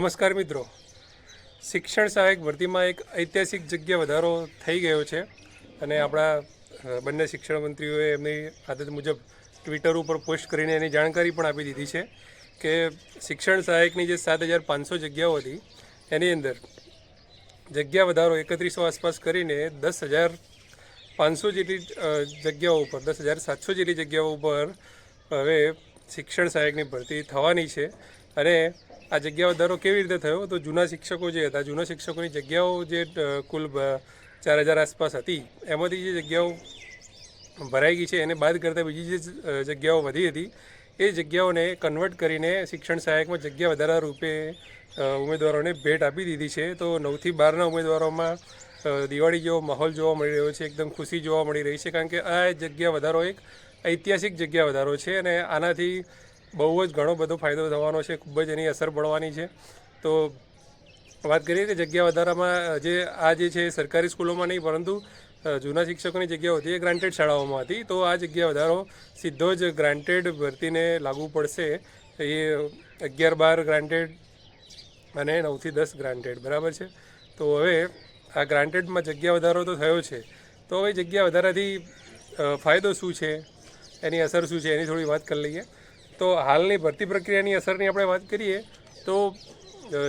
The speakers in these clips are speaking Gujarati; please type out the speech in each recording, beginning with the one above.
નમસ્કાર મિત્રો. શિક્ષણ સહાયક ભરતીમાં એક ઐતિહાસિક જગ્યા વધારો થઈ ગયો છે અને આપણા બંને શિક્ષણ મંત્રીઓએ એમની આદત મુજબ ટ્વિટર ઉપર પોસ્ટ કરીને એની જાણકારી પણ આપી દીધી છે કે શિક્ષણ સહાયકની જે સાત હજાર પાંચસો જગ્યાઓ હતી, એની અંદર જગ્યા વધારો એકત્રીસો આસપાસ કરીને દસ હજાર પાંચસો જેટલી જગ્યાઓ ઉપર, દસ હજાર સાતસો જેટલી જગ્યાઓ ઉપર હવે શિક્ષણ સહાયકની ભરતી થવાની છે અને આ જગ્યા વધારો કેવી રીતે થયો? તો જૂના શિક્ષકો જે હતા, જૂના શિક્ષકોની જગ્યાઓ જે કુલ ચાર હજાર આસપાસ હતી, એમાંથી જે જગ્યાઓ ભરાઈ ગઈ છે, એને બાદ કરતાં બીજી જે જગ્યાઓ વધી હતી, એ જગ્યાઓને કન્વર્ટ કરીને શિક્ષણ સહાયકમાં જગ્યા વધારા રૂપે ઉમેદવારોને ભેટ આપી દીધી છે. તો નવથી બારના ઉમેદવારોમાં દિવાળી જેવો માહોલ જોવા મળી રહ્યો છે, એકદમ ખુશી જોવા મળી રહી છે, કારણ કે આ જગ્યા વધારો એક ઐતિહાસિક જગ્યા વધારો છે અને આનાથી બહુ જ ઘણો બધો ફાયદો થવાનો છે, ખૂબ જ એની અસર પડવાની છે. તો વાત કરીએ કે જગ્યા વધારામાં જે આ જે છે સરકારી સ્કૂલોમાં નહીં, પરંતુ જૂના શિક્ષકોની જગ્યાઓ હતી, એ ગ્રાન્ટેડ શાળાઓમાં હતી. તો આ જગ્યા વધારો સીધો જ ગ્રાન્ટેડ ભરતીને લાગુ પડશે. એ અગિયાર બાર ગ્રાન્ટેડ અને નવથી દસ ગ્રાન્ટેડ બરાબર છે? તો હવે આ ગ્રાન્ટેડમાં જગ્યા વધારો તો થયો છે. તો હવે જગ્યા વધારાથી ફાયદો શું છે? એની અસર શું છે? એની થોડી વાત કરી લઈએ. તો હાલની ભરતી પ્રક્રિયાની અસરની આપણે વાત કરીએ, તો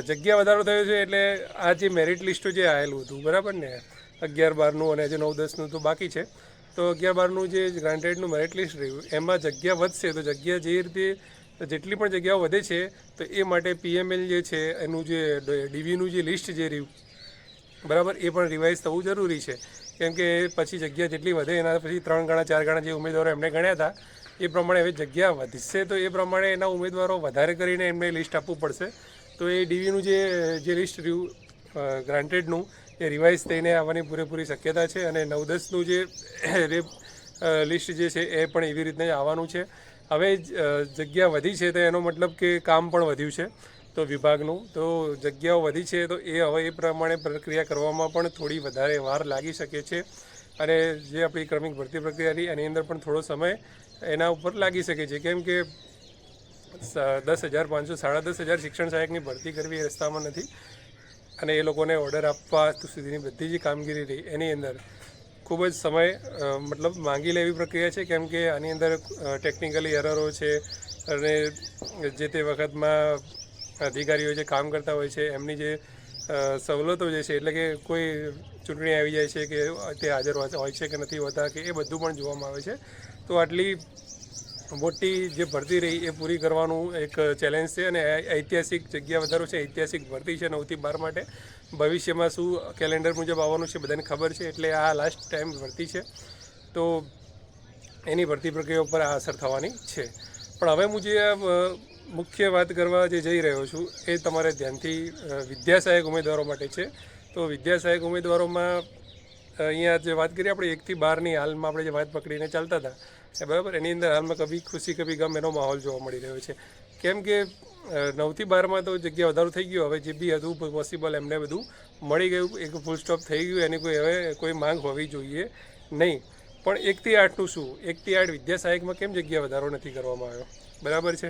જગ્યા વધારો થયો છે એટલે આ જે મેરિટ લિસ્ટ જે આવેલું હતું, બરાબર ને? અગિયાર બારનું અને હજુ નવ દસનું તો બાકી છે. તો અગિયાર બારનું જે ગ્રાન્ટેડનું મેરિટ લિસ્ટ રહ્યું, એમાં જગ્યા વધશે તો જગ્યા જે રીતે, જેટલી પણ જગ્યાઓ વધે છે, તો એ માટે પીએમએલ જે છે, એનું જે ડીવીનું જે લિસ્ટ જે રહ્યું, બરાબર, એ પણ રિવાઇઝ થવું જરૂરી છે. કેમ કે પછી જગ્યા જેટલી વધે, એના પછી ત્રણ ગણા, ચાર ગણા જે ઉમેદવારો એમણે ગણ્યા હતા એ પ્રમાણે હવે જગ્યા વધશે તો એ પ્રમાણે એના ઉમેદવારો વધારે કરીને એમને લિસ્ટ આપવું પડશે. તો એ ડીવીનું જે જે લિસ્ટ રહ્યું ગ્રાન્ટેડનું એ રિવાઇઝ થઈને આવવાની પૂરેપૂરી શક્યતા છે અને નવ દસનું જે રેપ લિસ્ટ જે છે એ પણ એવી રીતે આવવાનું છે. હવે જગ્યા વધી છે તો એનો મતલબ કે કામ પણ વધ્યું છે તો વિભાગનું. તો જગ્યાઓ વધી છે તો એ હવે એ પ્રમાણે પ્રક્રિયા કરવામાં પણ થોડી વધારે વાર લાગી શકે છે. અને જે આપણી ક્રમિક ભરતી પ્રક્રિયાની એની અંદર પણ થોડો સમય એના ઉપર લાગી શકે છે. કેમ કે દસ હજાર પાંચસો, સાડા દસ હજાર શિક્ષણ સહાયકની ભરતી કરવી એ રસ્તામાં નથી. અને એ લોકોને ઓર્ડર આપવા સુધીની બધી જે કામગીરી રહી. એની અંદર ખૂબ જ સમય મતલબ માંગી લેવી પ્રક્રિયા છે. કેમ કે આની અંદર ટેકનિકલી એરરો છે અને જે તે વખતમાં અધિકારીઓ જે કામ કરતા હોય છે, એમની જે સવલતો જે છે, એટલે કે કોઈ ચૂંટણી આવી જાય છે કે તે હાજર હોય છે કે નથી હોતા, કે એ બધું પણ જોવામાં આવે છે. તો આટલી મોટી જે ભરતી રહી એ પૂરી કરવાનું એક ચેલેન્જ છે અને ઐતિહાસિક જગ્યા વધારો છે, ઐતિહાસિક ભરતી છે નવથી બાર માટે. ભવિષ્યમાં શું કેલેન્ડર મુજબ આવવાનું છે બધાને ખબર છે, એટલે આ લાસ્ટ ટાઈમ ભરતી છે. તો એની ભરતી પ્રક્રિયા ઉપર આ અસર થવાની છે. પણ હવે હું જે મુખ્ય વાત કરવા જે જઈ રહ્યો છું એ તમારે ધ્યાનથી વિદ્યાસહાયક વિદ્યા સહાયક ઉમેદવારો માટે છે. તો વિદ્યા સહાયક ઉમેદવારોમાં અહીંયા જે વાત કરીએ આપણે એકથી બારની હાલમાં આપણે જે વાત પકડીને ચાલતા હતા, એ બરાબર, એની અંદર હાલમાં કભી ખુશી, કભી ગમ એનો માહોલ જોવા મળી રહ્યો છે. કેમ કે નવથી બારમાં તો જગ્યા વધારો થઈ ગયો, હવે જે બી હતું પોસિબલ એમને બધું મળી ગયું, એક ફૂલ સ્ટોપ થઈ ગયું, એની કોઈ, હવે કોઈ માંગ હોવી જોઈએ નહીં. પણ એકથી આઠનું શું? એકથી આઠ વિદ્યા સહાયકમાં કેમ જગ્યા વધારો નથી કરવામાં આવ્યો? બરાબર છે?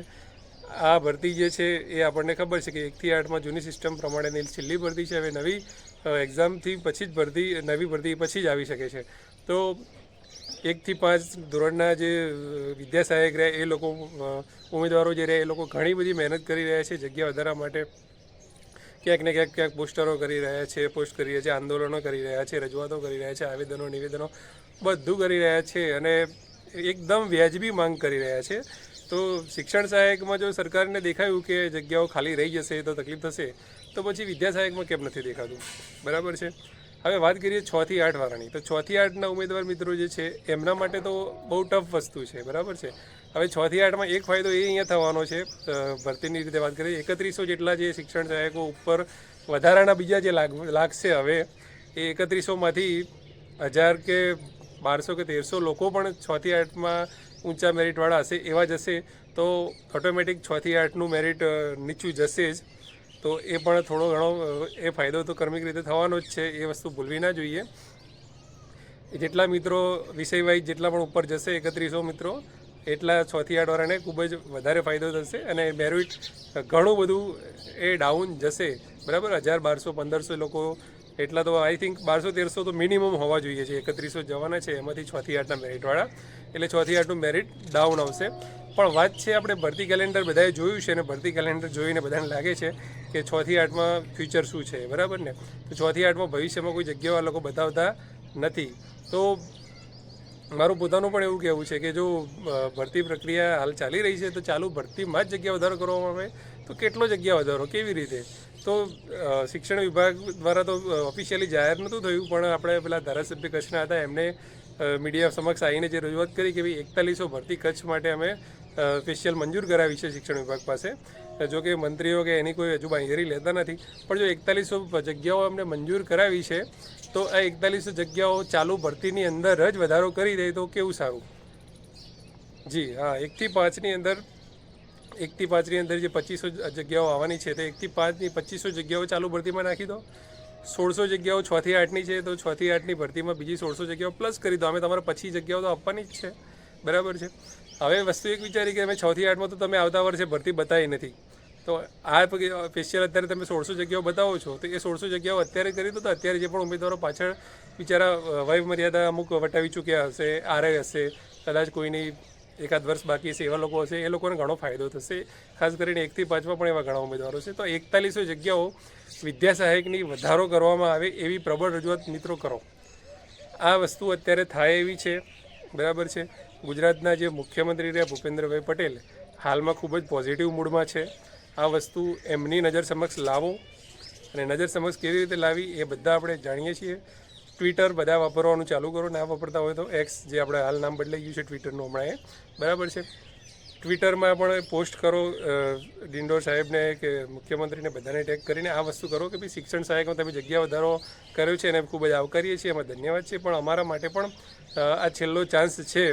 આ ભરતી જે છે, એ આપણને ખબર છે કે એકથી આઠમાં જૂની સિસ્ટમ પ્રમાણેની છેલ્લી ભરતી છે, હવે નવી એક્ઝામથી પછી જ ભરતી, નવી ભરતી પછી જ આવી શકે છે. તો એકથી પાંચ ધોરણના જે વિદ્યા રહ્યા, એ લોકો ઉમેદવારો જે રહ્યા, એ લોકો ઘણી બધી મહેનત કરી રહ્યા છે જગ્યા વધારવા માટે. ક્યાંક ને ક્યાંક ક્યાંક પોસ્ટરો કરી રહ્યા છે, પોસ્ટ કરી રહ્યા છે, આંદોલનો કરી રહ્યા છે, રજૂઆતો કરી રહ્યા છે, આવેદનો, નિવેદનો બધું કરી રહ્યા છે અને એકદમ વ્યાજબી માંગ કરી રહ્યા છે. તો શિક્ષણ સહાયકમાં જો સરકારને દેખાયું કે જગ્યાઓ ખાલી રહી જશે તો તકલીફ થશે તો પછી વિદ્યા સહાયકમાં કેમ નથી દેખાતું? બરાબર છે? હવે વાત કરીએ છ થી આઠ વાળાની. તો છ થી આઠના ઉમેદવાર મિત્રો જે છે, એમના માટે તો બહુ ટફ વસ્તુ છે, બરાબર છે? હવે છ થી આઠમાં એક ફાયદો એ અહીંયા થવાનો છે ભરતીની રીતે વાત કરીએ, એકત્રીસો જેટલા જે શિક્ષણ સહાયકો ઉપર વધારાના બીજા જે લાગ, લાગશે હવે, એ એકત્રીસોમાંથી હજાર કે બારસો કે તેરસો લોકો પણ છથી આઠમાં ઊંચા મેરિટવાળા હશે, એવા જ હશે, તો ઓટોમેટિક છથી આઠનું મેરિટ નીચું જશે જ. તો એ પણ થોડો ઘણો એ ફાયદો તો કર્મિક રીતે થવાનો જ છે, એ વસ્તુ ભૂલવી ના જોઈએ. જેટલા મિત્રો વિષય વાઇઝ જેટલા પણ ઉપર જશે, એકત્રીસો મિત્રો, એટલા છથી આઠ વાળાને ખૂબ જ વધારે ફાયદો થશે અને મેરિટ ઘણું બધું એ ડાઉન જશે. બરાબર? હજાર બારસો પંદરસો લોકો એટલા તો આઈ થિંક બારસો, તેરસો તો મિનિમમ હોવા જોઈએ છે. એકત્રીસો જવાના છે, એમાંથી છ થી આઠના મેરિટવાળા એટલે છ થી આઠનું મેરિટ ડાઉન આવશે. પણ વાત છે આપણે ભરતી કેલેન્ડર બધાએ જોયું છે અને ભરતી કેલેન્ડર જોઈને બધાને લાગે છે કે છ થી આઠમાં ફ્યુચર શું છે, બરાબર ને? તો છ થી આઠમાં ભવિષ્યમાં કોઈ જગ્યાઓ આ લોકો બતાવતા નથી. તો મારું પોતાનું પણ એવું કહેવું છે કે જો ભરતી પ્રક્રિયા હાલ ચાલી રહી છે, તો ચાલુ ભરતીમાં જ જગ્યા વધારો કરવામાં આવે? તો કેટલો જગ્યા વધારો? કેવી રીતે? તો શિક્ષણ વિભાગ દ્વારા તો ઓફિશિયલી જાહેર નહોતું થયું, પણ આપણે પેલા ધારાસભ્ય કચ્છના હતા, એમને મીડિયા સમક્ષ આવીને જે રજૂઆત કરી કે ભાઈ એકતાલીસો ભરતી કચ્છ માટે અમે સ્પેશિયલ મંજૂર કરાવી છે શિક્ષણ વિભાગ પાસે. જો કે મંત્રીઓ કે એની કોઈ હજુ બાંધેરી લેતા નથી, પણ જો એકતાલીસો જગ્યાઓ અમને મંજૂર કરાવી છે, તો આ એકતાલીસો જગ્યાઓ ચાલુ ભરતીની અંદર જ વધારો કરી દે તો કેવું સારું? જી, હા એકથી પાંચની અંદર એકથી પાંચની અંદર જે પચીસો જગ્યાઓ આવવાની છે, તો એકથી પાંચની પચીસો જગ્યાઓ ચાલુ ભરતીમાં નાખી દો. સોળસો જગ્યાઓ છથી આઠની છે, તો છથી આઠની ભરતીમાં બીજી સોળસો જગ્યાઓ પ્લસ કરી દો. અમે તમારે પછી જગ્યાઓ તો આપવાની જ છે. બરાબર છે? હવે વસ્તુ એક વિચારી કે અમે છથી આઠમાં તો તમે આવતા વર્ષે ભરતી બતાવી નથી. તો આ સ્પેશિયલ અત્યારે તમે સોળસો જગ્યાઓ બતાવો છો, તો એ સોળસો જગ્યાઓ અત્યારે કરી દો તો અત્યારે જે પણ ઉમેદવારો પાછળ બિચારા વય મર્યાદા અમુક વટાવી ચૂક્યા હશે આરે હશે, કદાચ કોઈની એકાદ વર્ષ બાકી છે એવા લોકો હશે, એ લોકોને ઘણો ફાયદો થશે. ખાસ કરીને એકથી પાંચમાં પણ એવા ઘણા ઉમેદવારો છે. તો એકતાલીસો જગ્યાઓ વિદ્યા સહાયકની વધારો કરવામાં આવે એવી પ્રબળ રજૂઆત મિત્રો કરો. આ વસ્તુ અત્યારે થાય એવી છે, બરાબર છે? ગુજરાતના જે મુખ્યમંત્રી રહ્યા ભૂપેન્દ્રભાઈ પટેલ, હાલમાં ખૂબ જ પોઝિટિવ મૂડમાં છે. આ વસ્તુ એમની નજર સમક્ષ લાવો અને નજર સમક્ષ કેવી રીતે લાવી એ બધા આપણે જાણીએ છીએ. ટ્વિટર બધા વાપરવાનું ચાલુ કરો, ના વાપરતા હોય તો એક્સ જે આપણે હાલ નામ બદલાઈ ગયું છે ટ્વિટરનું હમણાં એ. બરાબર છે? ટ્વિટરમાં પણ પોસ્ટ કરો ડિંડોર સાહેબને કે મુખ્યમંત્રીને બધાને ટેગ કરીને આ વસ્તુ કરો કે ભાઈ શિક્ષણ સહાયકમાં તમે જગ્યા વધારો કર્યો છે એને ખૂબ જ આવકારીએ છીએ, એમાં ધન્યવાદ છે. પણ અમારા માટે પણ આ છેલ્લો ચાન્સ છે.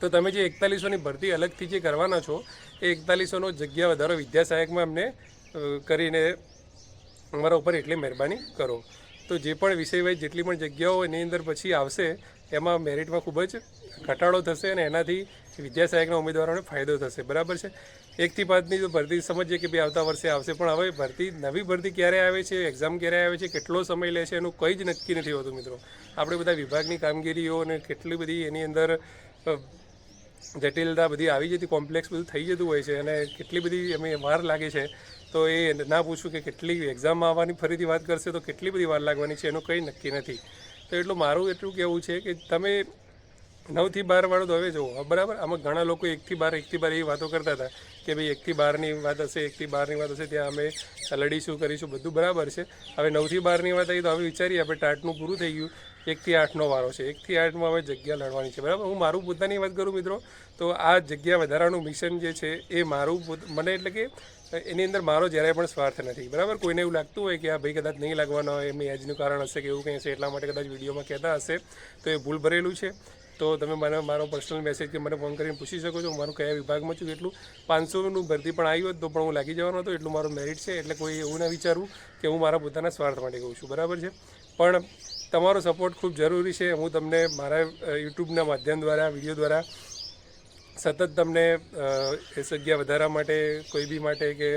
તો તમે જે એકતાલીસોની ભરતી અલગથી જે કરવાના છો, એ એકતાલીસોનો જગ્યા વધારો વિદ્યા સહાયકમાં અમને કરીને અમારા ઉપર એટલી મહેરબાની કરો. તો જે પણ વિષયવાઇઝ જેટલી પણ જગ્યાઓ એની અંદર પછી આવશે, એમાં મેરિટમાં ખૂબ જ ઘટાડો થશે અને એનાથી વિદ્યા સહાયકના ઉમેદવારોને ફાયદો થશે. બરાબર છે? એકથી પાંચની જો ભરતી સમજીએ કે ભાઈ આવતા વર્ષે આવશે, પણ હવે ભરતી, નવી ભરતી ક્યારે આવે છે, એક્ઝામ ક્યારે આવે છે, કેટલો સમય લે છે એનું કંઈ જ નક્કી નથી હોતું મિત્રો. આપણે બધા વિભાગની કામગીરીઓ અને કેટલી બધી એની અંદર જટિલતા બધી આવી જતી, કોમ્પ્લેક્સ બધું થઈ જતું હોય છે અને કેટલી બધી અમે વાર લાગે છે, તો એ ના પૂછું કે કેટલી એક્ઝામમાં આવવાની ફરીથી વાત કરશે તો કેટલી બધી વાર લાગવાની છે એનું કંઈ નક્કી નથી. તો એટલું મારું એટલું કહેવું છે કે તમે નવથી બાર વાળો તો હવે જુઓ બરાબર? આમાં ઘણા લોકો એકથી બાર એકથી બાર એવી વાતો કરતા હતા કે ભાઈ એકથી બારની વાત હશે, એકથી બારની વાત હશે, ત્યાં અમે લડીશું, કરીશું, બધું બરાબર છે. હવે નવથી બારની વાત આવી તો હવે વિચારીએ, આપણે ટાટનું પૂરું થઈ ગયું. એકથી આઠનો વારો છે. એકથી આઠમાં હવે જગ્યા લડવાની છે. બરાબર? હું મારું પોતાની વાત કરું મિત્રો, તો આ જગ્યા વધારાનું મિશન જે છે એ મારું મને એટલે કે એની અંદર મારો જરાય પણ સ્વાર્થ નથી. બરાબર? કોઈને એવું લાગતું હોય કે આ ભાઈ કદાચ નહીં લાગવાનો હોય, એમની એજનું કારણ હશે કે એવું કંઈ હશે, એટલા માટે કદાચ વિડીયોમાં કહેતા હશે, તો એ ભૂલ ભરેલું છે. તો તમે મને, મારો પર્સનલ મેસેજ કે મને ફોન કરીને પૂછી શકો છો. મારું કયા વિભાગમાં છું, એટલું પાંચસોનું ભરતી પણ આવી હોત તો પણ હું લાગી જવાનો હતો. એટલું મારું મેરિટ છે, એટલે કોઈ એવું ના વિચારવું કે હું મારા પોતાના સ્વાર્થ માટે કહું છું. બરાબર છે? પણ તમારો સપોર્ટ ખૂબ જરૂરી છે. હું તમને મારા યુટ્યુબના માધ્યમ દ્વારા વીડિયો દ્વારા સતત તમને એ જગ્યા વધારા માટે, કોઈ બી માટે કે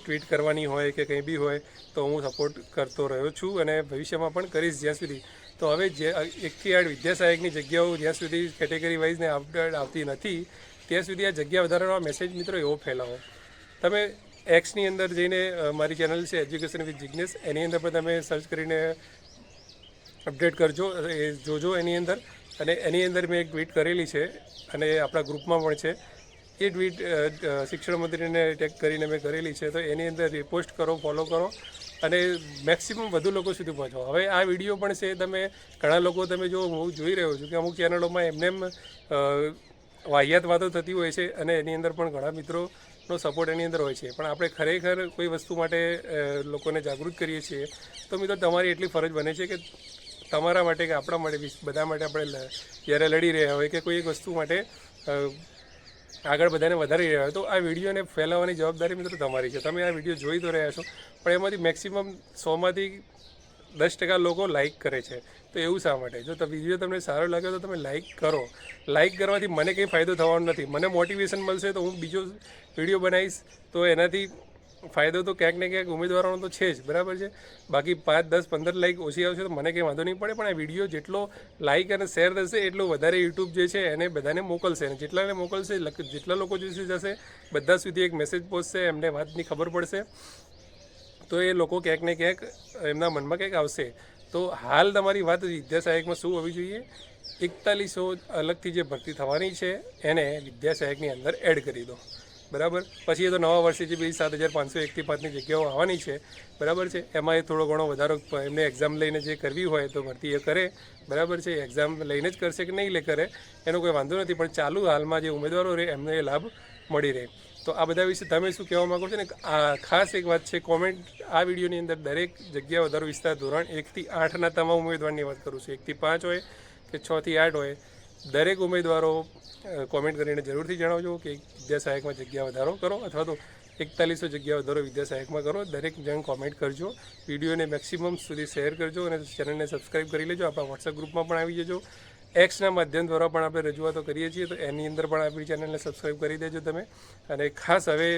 ટ્વીટ કરવાની હોય કે કંઈ બી હોય તો હું સપોર્ટ કરતો રહ્યો છું અને ભવિષ્યમાં પણ કરીશ જ્યાં સુધી તો હવે જે એકથી આઠ વિદ્યા સહાયકની જગ્યાઓ જ્યાં સુધી કેટેગરી વાઇઝને અપડેટ આવતી નથી, ત્યાં સુધી આ જગ્યા વધારાનો મેસેજ મિત્રો એવો ફેલાવો. તમે એક્સની અંદર જઈને મારી ચેનલ છે એજ્યુકેશન વિથ જિગ્નેસ એની અંદર પણ તમે સર્ચ કરીને અપડેટ કરજો, એ જોજો એની અંદર. અને એની અંદર મેં એક ટ્વીટ કરેલી છે, અને આપણા ગ્રુપમાં પણ છે. એ ટ્વીટ શિક્ષણ મંત્રીને ટેગ કરીને મેં કરેલી છે. તો એની અંદર રિપોસ્ટ કરો ફોલો કરો અને મેક્સિમમ વધુ લોકો સુધી પહોંચો. હવે આ વીડિયો પણ છે, તમે ઘણા લોકો તમે જો હું જોઈ રહ્યો છું કે અમુક ચેનલોમાં એમને એમ વાહિયાત વાતો થતી હોય છે અને એની અંદર પણ ઘણા મિત્રોનો સપોર્ટ એની અંદર હોય છે. પણ આપણે ખરેખર કોઈ વસ્તુ માટે લોકોને જાગૃત કરીએ છીએ, તો મિત્રો તમારી એટલી ફરજ બને છે કે તમારા માટે કે આપણા માટે, બધા માટે આપણે જ્યારે લડી રહ્યા હોય કે કોઈ એક વસ્તુ માટે આગળ બધાને વધારી રહ્યા હોય. તો આ વિડીયોને ફેલાવવાની જવાબદારી મિત્રો તમારી છે. તમે આ વીડિયો જોઈ તો રહ્યા છો, પણ એમાંથી મેક્સિમમ સોમાંથી દસ ટકા લોકો લાઇક કરે છે. તો એવું શા માટે? જો વીડિયો તમને સારો લાગે તો તમે લાઇક કરો. લાઇક કરવાથી મને કંઈ ફાયદો થવાનો નથી. મને મોટિવેશન મળશે તો હું બીજો વીડિયો બનાવીશ, તો એનાથી ફાયદો તો ક્યાંક ને ક્યાંક ઉમેદવારોનો તો છે જ, બરાબર છે? બાકી પાંચ, દસ, પંદર લાઇક ઓછી આવશે તો મને કંઈ વાંધો નહીં પડે, પણ આ વીડિયો જેટલો લાઇક અને શેર થશે, એટલું વધારે યુટ્યુબ જે છે એને બધાને મોકલશે. અને જેટલાને મોકલશે જેટલા લોકો જે જશે, બધા સુધી એક મેસેજ પહોંચશે, એમને વાતની ખબર પડશે. તો એ લોકો ક્યાંક ને ક્યાંક એમના મનમાં ક્યાંક આવશે. તો હાલ તમારી વાત વિદ્યા સહાયકમાં શું હોવી જોઈએ? એકતાલીસો અલગથી જે ભરતી થવાની છે, એને વિદ્યા સહાયકની અંદર એડ કરી દો. બરાબર? પછી એ તો નવા વર્ષે જે બી સાત હજાર પાંચસો એકથી પાંચની જગ્યાઓ આવવાની છે. બરાબર છે? એમાં એ થોડો ઘણો વધારો એમને એક્ઝામ લઈને જે કરવી હોય તો ભરતી એ કરે. બરાબર છે? એક્ઝામ લઈને જ કરશે કે નહીં લે, કરે? એનો કોઈ વાંધો નથી, પણ ચાલુ હાલમાં જે ઉમેદવારો રહે, એમને એ લાભ મળી રહે. તો આ બધા વિશે તમે શું કહેવા માગો છો? ને આ ખાસ એક વાત છે કોમેન્ટ આ વિડીયોની અંદર દરેક જગ્યા વધારો વિસ્તાર ધોરણ એકથી આઠના તમામ ઉમેદવારની વાત કરું છું. એકથી પાંચ હોય કે છથી આઠ હોય. દરેક ઉમેદવારો કોમેન્ટ કરીને જરૂરથી જણાવજો કે વિદ્યા સહાયકમાં જગ્યા વધારો કરો અથવા તો એકતાલીસો જગ્યા વધારો વિદ્યા સહાયકમાં કરો. દરેક જણ કોમેન્ટ કરજો. વિડીયોને મેક્સિમમ સુધી શેર કરજો અને ચેનલને સબસ્ક્રાઈબ કરી લેજો. આપણા વોટ્સએપ ગ્રુપમાં પણ આવી જજો. એક્સના માધ્યમ દ્વારા પણ આપણે રજૂઆતો કરીએ છીએ, તો એની અંદર પણ આપણી ચેનલને સબસ્ક્રાઈબ કરી દેજો તમે. અને ખાસ હવે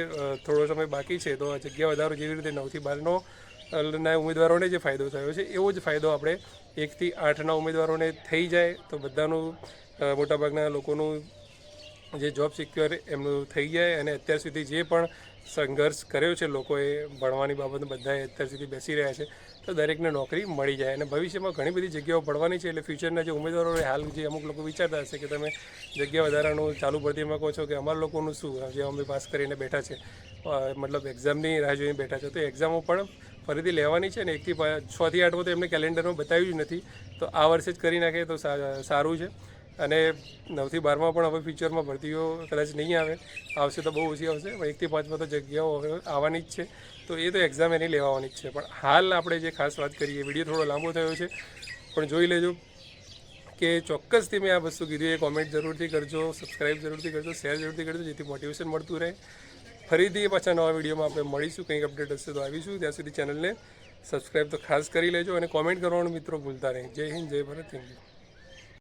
થોડો સમય બાકી છે, તો આ જગ્યા વધારો જેવી રીતે નવથી બારનો ના ઉમેદવારોને જે ફાયદો થયો છે, એવો જ ફાયદો આપણે એકથી આઠના ઉમેદવારોને થઈ જાય, તો બધાનું મોટાભાગના લોકોનું જે જોબ સિક્યોર એમનું થઈ જાય અને અત્યાર સુધી જે પણ સંઘર્ષ કર્યો છે, લોકોએ ભણવાની બાબત બધાએ અત્યાર સુધી બેસી રહ્યા છે, તો દરેકને નોકરી મળી જાય. અને ભવિષ્યમાં ઘણી બધી જગ્યાઓ ભણવાની છે, એટલે ફ્યુચરના જે ઉમેદવારો હાલ જે અમુક લોકો વિચારતા હશે કે તમે જગ્યા વધારાનું ચાલુ ભરતીમાં કહો છો કે અમારા લોકોનું શું? જે અમે પાસ કરીને બેઠા છે. મતલબ એક્ઝામની રાહ જોઈને બેઠા છે. તો એક્ઝામો પણ ફરીથી લેવાની છે ને એકથી છથી આઠમાં તો એમને કેલેન્ડરમાં બતાવ્યું જ નથી. તો આ વર્ષે જ કરી નાખે તો સારું છે. અને નવથી બારમાં પણ હવે ફ્યુચરમાં ભરતીઓ કદાચ નહીં આવે. આવશે તો બહુ ઓછી આવશે, પણ એકથી પાંચમાં તો જગ્યાઓ હવે આવવાની જ છે. તો એ તો એક્ઝામ એની લેવાની જ છે. પણ હાલ આપણે જે ખાસ વાત કરીએ, વીડિયો થોડો લાંબો થયો છે, પણ જોઈ લેજો કે ચોક્કસથી મેં આ વસ્તુ કીધી, એ કોમેન્ટ જરૂરથી કરજો સબસ્ક્રાઈબ જરૂરથી કરજો શેર જરૂરથી કરજો, જેથી મોટિવેશન મળતું રહે. ફરીથી પાછા નવા વિડીયોમાં આપણે મળીશું, કંઈક અપડેટ હશે તો આવીશું. ત્યાં સુધી ચેનલને સબસ્ક્રાઈબ તો ખાસ કરી લેજો અને કોમેન્ટ કરવાનું મિત્રો ભૂલતા નહીં. જય હિન્દ, જય ભારત થેન્ક યુ